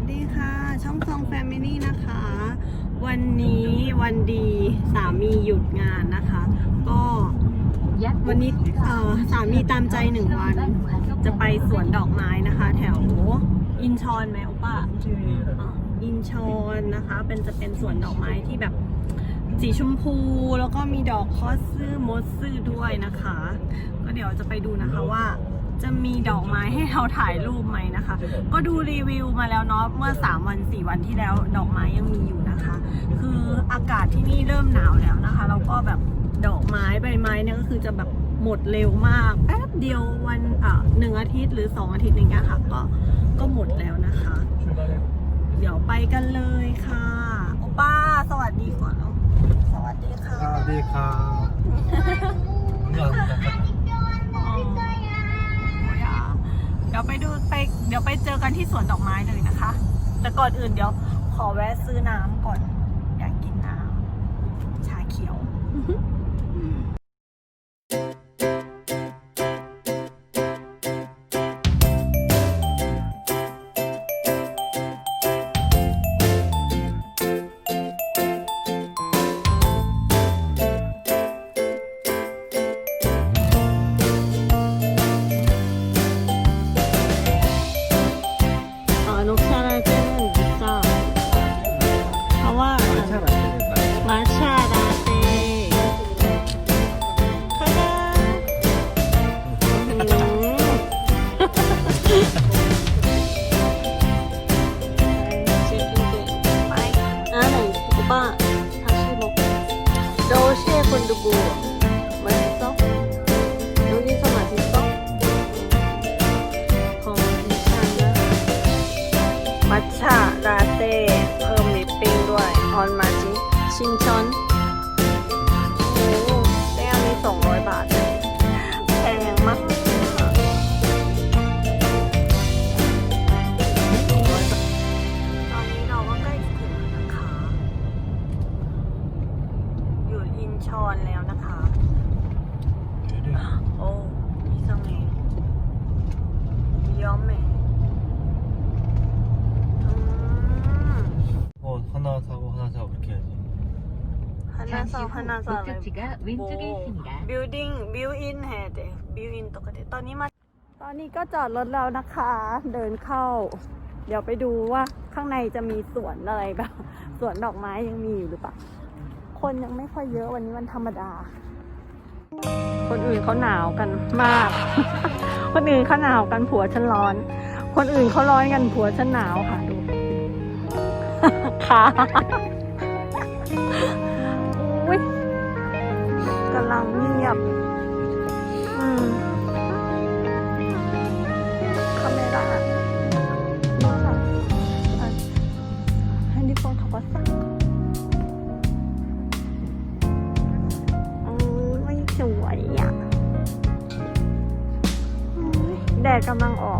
สดีค่ะ ช่องซองแฟมิลี่นะคะ วันนี้วันดีสามีหยุดงานนะคะ ก็วันนี้เอ่อสามีตามใจหนึ่งวัน จะไปสวนดอกไม้นะคะ แถวอินชอนไหมโอป้าอ๋ออินชอนนะคะ เป็นจะเป็นสวนดอกไม้ที่แบบสีชมพูแล้วก็มีดอกคอสซื่อมดซื่อด้วยนะคะ ก็เดี๋ยวจะไปดูนะคะว่า จะมีดอกไม้ให้เราถ่ายรูปไหมนะคะ ก็ดูรีวิวมาแล้วเนาะเมื่อ 3 วัน 4 วันที่แล้วดอกไม้ยังมีอยู่นะคะ คืออากาศที่นี่เริ่มหนาวแล้วนะคะแล้วก็แบบดอกไม้ใบไม้เนี่ยก็คือจะแบบหมดเร็วมากแป๊บเดียววันอะหนึ่งอาทิตย์หรือ 2 อาทิตย์อย่างเงี้ยค่ะก็ก็หมดแล้วนะคะ เดี๋ยวไปกันเลยค่ะโอป้าสวัสดีก่อนเนาะสวัสดีค่ะสวัสดีครับเนี่ย เดี๋ยวไปดูไปเดี๋ยวไปเจอกันที่สวนดอกไม้เลยนะคะ แต่ก่อนอื่นเดี๋ยวขอแวะซื้อน้ำก่อน 왼쪽에 있습니다. building build in แฮเด build in ตกติตอนนี้มา ตอนนี้ก็จอดรถแล้วนะคะ เดินเข้า เดี๋ยวไปดูว่าข้างในจะมีสวนอะไรบ้างสวนดอกไม้ยังมีอยู่หรือเปล่า คนยังไม่ค่อยเยอะวันนี้วันธรรมดา คนอื่นเขาหนาวกันมาก คนอื่นเขาหนาวกันผัวฉันร้อน คนอื่นเขาร้อนกันผัวฉันหนาวค่ะดู ค่ะ กำลังเงียบ อืมคาเมล่านี่ค่ะอะแฮนดี้โฟนเขาก็สั่งอืมไม่สวยอะอุ๊ยแดดกำลังออก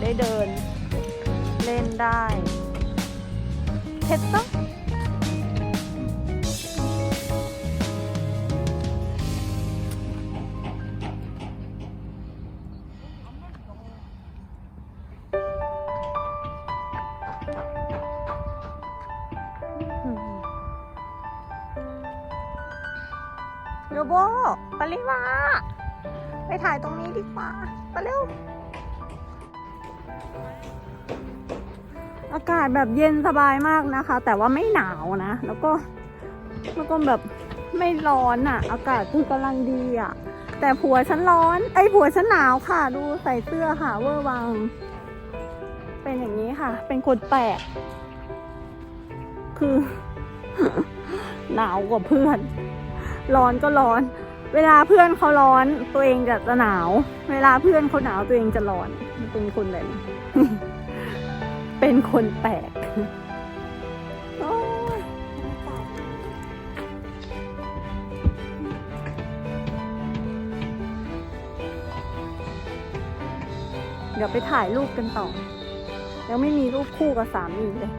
ได้เดิน เล่นได้เท็ดปะอืมโยโบปริวาไปถ่ายตรงนี้ดีกว่าไปเร็ว อากาศแบบเย็นสบายมากนะคะ แต่ว่าไม่หนาวนะ แล้วก็แล้วก็แบบไม่ร้อนอะ่ะ อากาศคือกำลังดีอะ่ะ แต่ผัวฉันร้อน ไอ้ผัวฉันหนาวค่ะ ดูใส่เสื้อค่ะ เวอร์วัง เป็นอย่างนี้ค่ะ เป็นคนแปลก คือ หนาวกว่าเพื่อน ร้อนก็ร้อน เวลาเพื่อนเขาร้อน ตัวเองจะจะหนาว เวลาเพื่อนเขาหนาวตัวเองจะร้อน เป็นคนแบบนี้ เป็นคนแปลกโอ้ยเดี๋ยวไปถ่ายรูปกันต่อ ยังไม่มีรูปคู่กับสามีเลย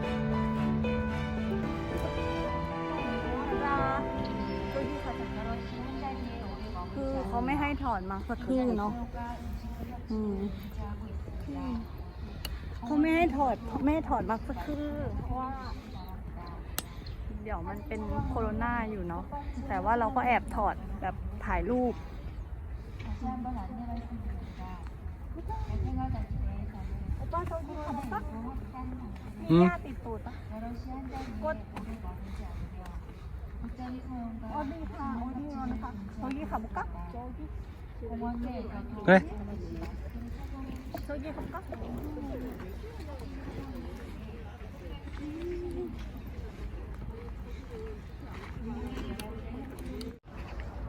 คือเขาไม่ให้ถอดมาสักครึ่งเนาะ อืม เขาไม่ให้ถอดไม่ให้ถอดมาสักครึ่งเพราะว่า เดี๋ยวมันเป็นโคโรนาอยู่เนาะแต่ว่าเราก็แอบถอดแบบถ่ายรูปโอป้าโชคดีค่ะป๊ามีญาติติดตูดปะกดโอดีค่ะโอดีรอนะคะโอดีค่ะบุกกะโอดี เฮ้ย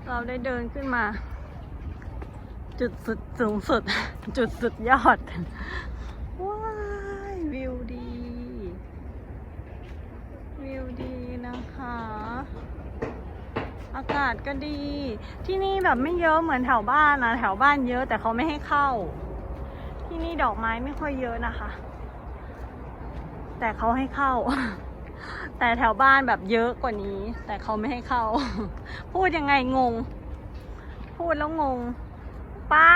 เราได้เดินขึ้นมา จุดสุดสูงสุด จุดสุดยอดากาศก็ดี ที่นี่แบบไม่เยอะเหมือนแถวบ้านนะแถวบ้านเยอะแต่เขาไม่ให้เข้า ที่นี่ดอกไม้ไม่ค่อยเยอะนะคะ แต่เขาให้เข้า แต่แถวบ้านแบบเยอะกว่านี้ แต่เขาไม่ให้เข้า พูดยังไงงง พูดแล้วงง ป้า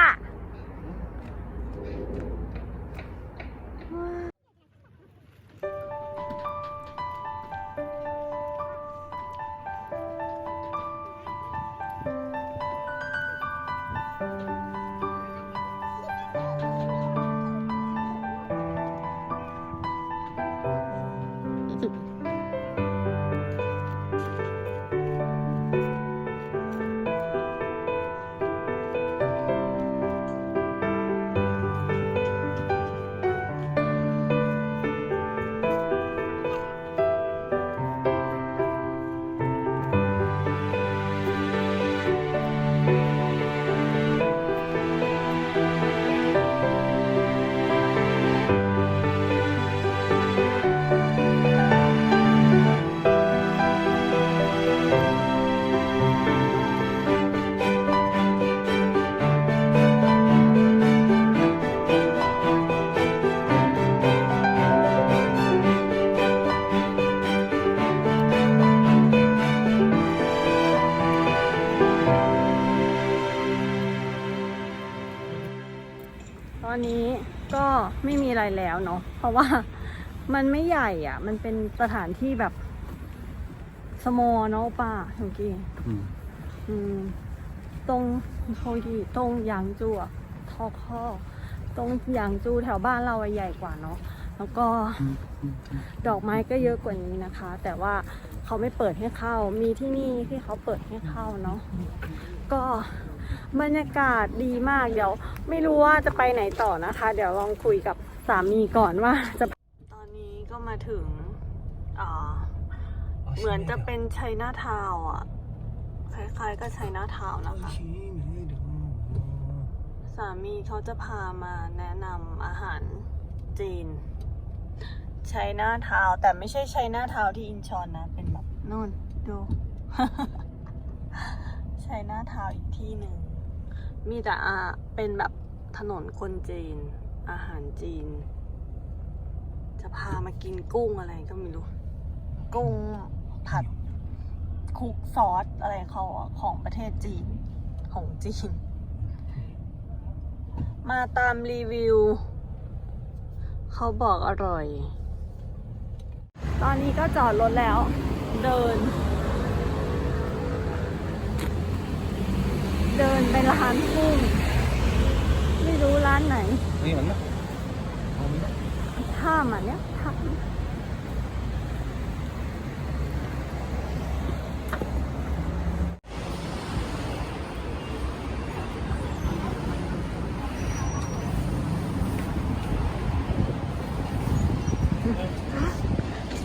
ไม่มีอะไรแล้วเนาะเพราะว่ามันไม่ใหญ่อะ มันเป็นสถานที่แบบสมอเนาะป้าทุกกี้ 응. อืมตรงโคกีตรงหยางจูอะทอคอตรงหยางจูแถวบ้านเราอะใหญ่กว่าเนาะแล้วก็ดอกไม้ก็เยอะกว่านี้นะคะ แต่ว่าเขาไม่เปิดให้เข้า มีที่นี่ที่เขาเปิดให้เข้าเนาะก็ บรรยากาศดีมากเดี๋ยว ไม่รู้ว่าจะไปไหนต่อนะคะ เดี๋ยวลองคุยกับสามีก่อนว่าจะตอนนี้ก็มาถึงอ่าเหมือนจะเป็นชัยนาทาวอะคล้ายๆกับชัยนาทาวนะคะ สามีเขาจะพามาแนะนำอาหารจีนชัยนาทาวแต่ไม่ใช่ชัยนาทาวที่อินชอนนะ เป็นแบบนู่นดูชัยนาทาวอีกที่หนึ่ง มีแต่อ่าเป็นแบบถนนคนจีน อาหารจีน จะพามากินกุ้งอะไรก็ไม่รู้ กุ้งผัดคลุกซอสอะไรเขาอะของประเทศจีนของจีน มาตามรีวิว เขาบอกอร่อย ตอนนี้ก็จอดรถแล้ว เดิน เดินไปร้านกุ้งไม่รู้ร้านไหน นี่มันนะท่ามันเนี้ยท่า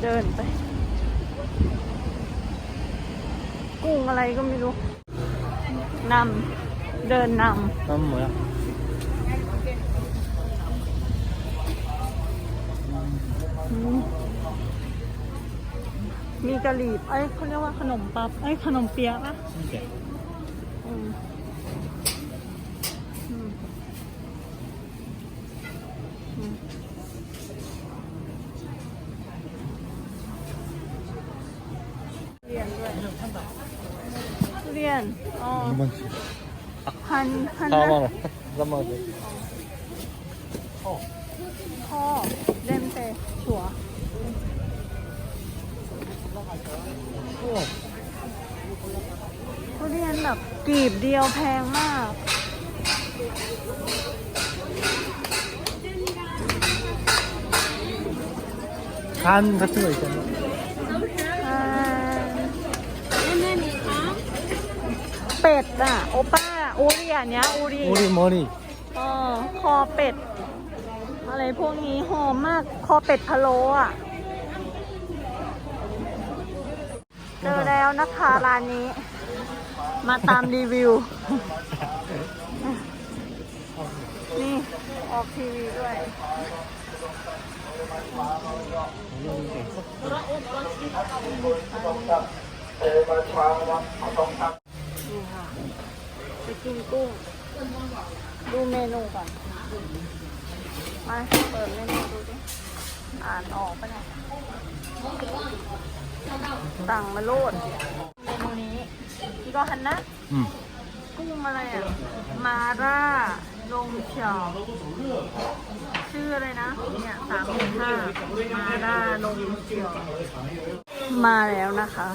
เดินไป กุ้งอะไรก็ไม่รู้ นำเดินนำต้หมดมีกะหรี่ไอ้เขาเรียกว่าขนมปับไอ้ขนมเปี๊ยะปนะ พันนะก็หมดเลยพ่อเล่มเตะชัวทุเรียนแบบกลีบเดียวแพงมาก ท่านก็ช่วยกันเป็ดอะ โอป้า อูรีอันเนี้ยอูรี 우리 머리. เออคอเป็ด อะไรพวกนี้หอมมาก คอเป็ดพะโล้อ่ะ เจอแล้วนะคะร้านนี้ มาตามรีวิว นี่ ออกทีวีด้วย นี่ค่ะไป กินกุ้ง ดูเมนูก่อน มาเปิดเมนูดูดิ อ่านออกปะเนี่ยสั่งมาโลดเมนูนี้พี่ก็ฮันนะ 응. กุ้งอะไรอะ มาร่าลงเฉียว ชื่ออะไรนะ เนี่ยสามหมื่นห้ามาร่าลงเฉียว มาแล้วนะคะ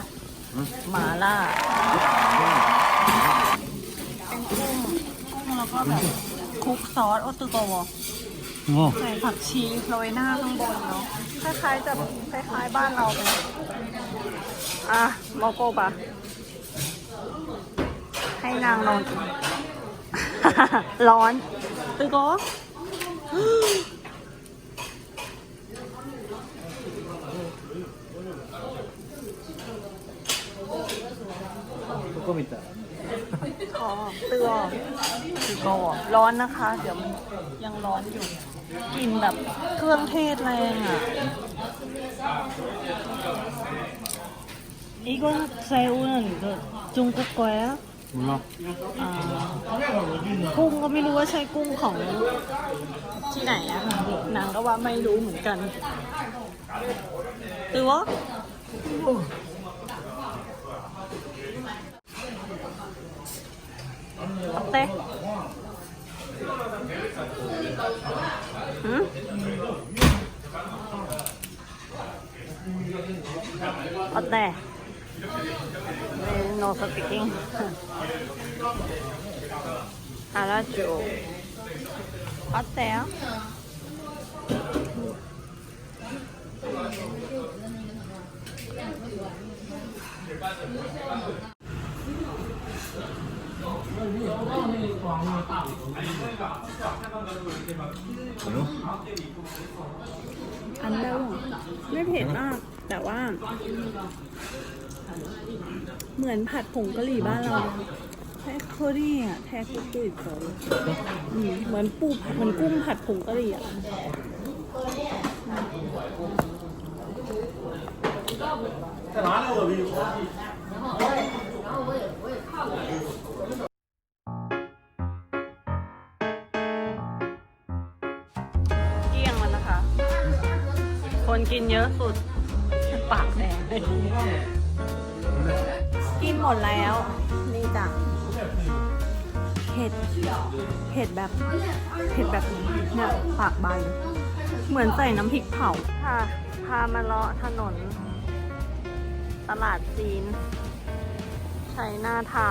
หมาล่า ก็แบบคุกซอสโอตุโกะอ้ใส่ผักชีโรยหน้าข้างบนเนาะคล้ายๆจะคล้ายๆบ้านเราเลยอะโมโกบะให้นางนอนร้อนตึกโกここ見た。ああ、すごい。 กอร้อนนะคะ เดี๋ยวมันยังร้อนอยู่กลิ่นแบบเครื่องเทศแรงอ่ะ 이건 새우는 그 중국 거예요? 몰라. อ่ากุ้งก็ไม่รู้ว่าใช่กุ้งของที่ไหนอะนางก็ว่าไม่รู้เหมือนกันตัวเต้ 응? 어때? 네, no speaking. 알았죠. 어때요? อันเดาไม่เผ็ดมาก แต่ว่า เหมือนผัดผงกะหรี่บ้านเราเลยแท้เคอรี่อะแท้คุกกุยเขาอืมเหมือนปูผัดเหมือนกุ้งผัดผงกะหรี่อะคน กินเยอะสุด ปากแดงกินหมดแล้ว นี่จ้ะเผ็ดเผ็ดแบบเผ็ดแบบเนี่ยปากบานเหมือนใส่น้ำพริกเผาค่ะพามาเลาะถนน ตลาดจีนใช้หน้าเทา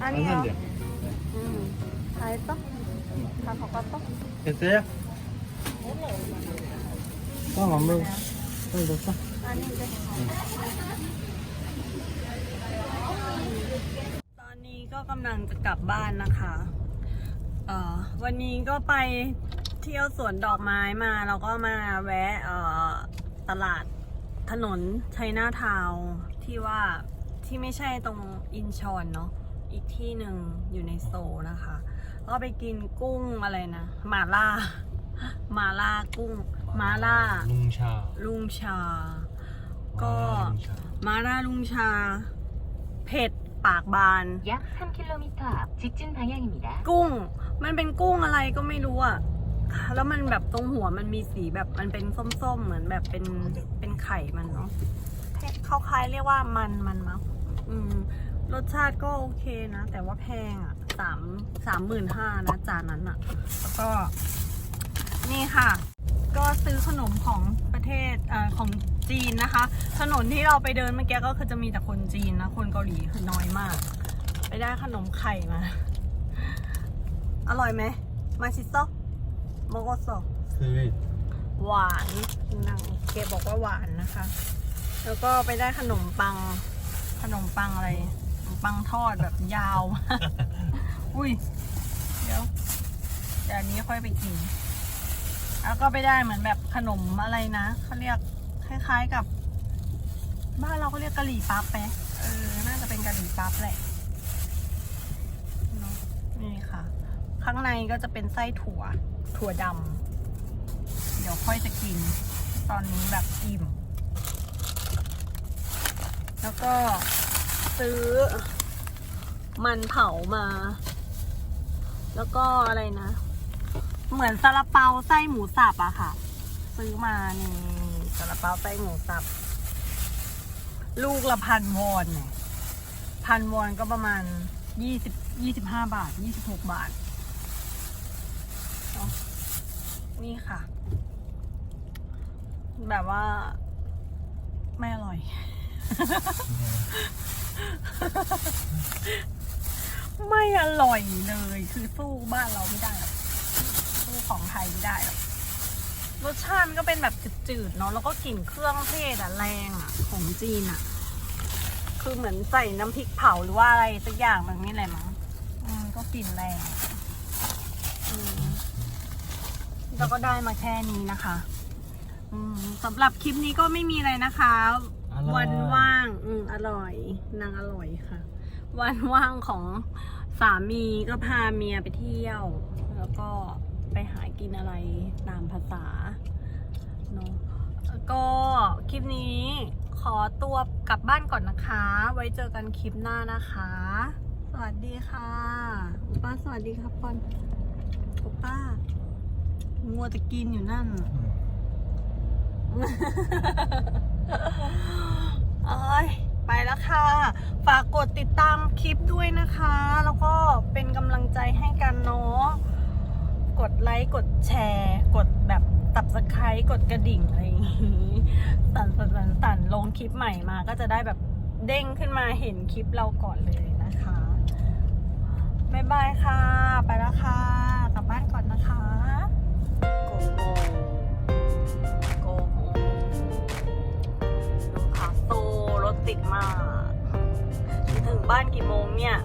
อันนี้เหรออืมใช่อ กทาของก็ต๊อก 됐어요? 빵안 먹어. 빵 됐어? อันนี้เลยตอนนี้ก็กำลังจะกลับบ้านนะคะ เอ่อ วันนี้ก็ไปเที่ยวสวนดอกไม้มาแล้วก็มาแวะ เอ่อ ตลาดถนนชัยนาทาวน์ที่ว่าที่ไม่ใช่ตรงอินชอนเนาะ อีกที่หนึ่งอยู่ในโซลนะคะ ก็ไปกินกุ้งอะไรนะหมาล่า หมาล่ากุ้งหมาล่า 룽샤. ลุงชา ก็ 아, 룽샤. มาล่าลุงชา เผ็ดปากบาน 약 3km 앞 직진 방향입니다. กุ้ง มันเป็นกุ้งอะไรก็ไม่รู้อะแล้วมันแบบตรงหัวมันมีสีแบบมันเป็นส้มๆ เหมือนแบบเป็นเป็นไข่มันเนาะเขาคล้ายๆเรียกว่ามันมันมั้งอืม รสชาติก็โอเคนะ แต่ว่าแพงอะสามสามหมื่นห้านะจานนั้นอะแล้วก็ นี่ค่ะ ก็ซื้อขนมของประเทศเอ่อของจีนนะคะ ถนนที่เราไปเดินเมื่อกี้ก็คือจะมีแต่คนจีนนะ คนเกาหลีคือน้อยมาก ไปได้ขนมไข่มา อร่อยไหมมาชิโซโมโกโซ스 윗. หวานนางเกบอกว่าหวานนะคะ แล้วก็ไปได้ขนมปังขนมปังอะไรขนม ปังทอดแบบยาวอุ้ย เดี๋ยวเดี๋ยวอันนี้ค่อยไปกิน แล้วก็ไปได้เหมือนแบบขนมอะไรนะเขาเรียกคล้ายๆกับ บ้านเราก็เรียกกะหรี่ปั๊บไหมเออ น่าจะเป็นกะหรี่ปั๊บแหละเนอะนี่ค่ะ ข้างในก็จะเป็นไส้ถั่ว ถั่วดำเดี๋ยวค่อยจะกิน ตอนนี้แบบอิ่ม แล้วก็ ซื้อ มันเผามา แล้วก็อะไรนะ เหมือนซาลาเปาไส้หมูสับอะค่ะ ซื้อมานี่ซาลาเปาไส้หมูสับ ลูกละพันวอนเนี่ยพันวอนก็ประมาณยี่สิบยี่สิบห้าบาทยี่สิบหกบาท นี่ค่ะ แบบว่า ไม่อร่อย ไม่อร่อยเลย คือสู้บ้านเราไม่ได้หรอกสู้ของไทยไม่ได้หรอกรสชาติมันก็เป็นแบบจืดๆเนาะแล้วก็กลิ่นเครื่องเทศอะแรงอะของจีนอะคือเหมือนใส่น้ำพริกเผาหรือว่าอะไรสักอย่างแบบนี้แหละมั้งอืมก็กลิ่นแรงอืมแล้วก็ได้มาแค่นี้นะคะ อืมสำหรับคลิปนี้ก็ไม่มีอะไรนะคะ ร่อยวันว่าง อืมอร่อย นางอร่อยค่ะ วันว่างของสามีก็พาเมียไปเที่ยว แล้วก็ไปหากินอะไรตามภาษาเนาะแล้วก็คลิปนี้ขอตัวกลับบ้านก่อนนะคะ ไว้เจอกันคลิปหน้านะคะ สวัสดีค่ะอุป้าสวัสดีครับก่อนอุป้ามัวจะกินอยู่นั่น เอ้ยไปแล้วค่ะ ฝากกดติดตามคลิปด้วยนะคะ แล้วก็เป็นกำลังใจให้กันเนาะกดไลค์กดแชร์ กดแบบตับสไครต์กดกระดิ่งอะไรอย่างนี้สั่นสั่นสั่นสั่นลงคลิปใหม่มาก็จะได้แบบเด้งขึ้นมาเห็นคลิปเราก่อนเลยนะคะบ๊ายบายค่ะ ไปแล้วค่ะ กลับบ้านก่อนนะคะ ติดมาก ถึงบ้านกี่โมงเนี่ย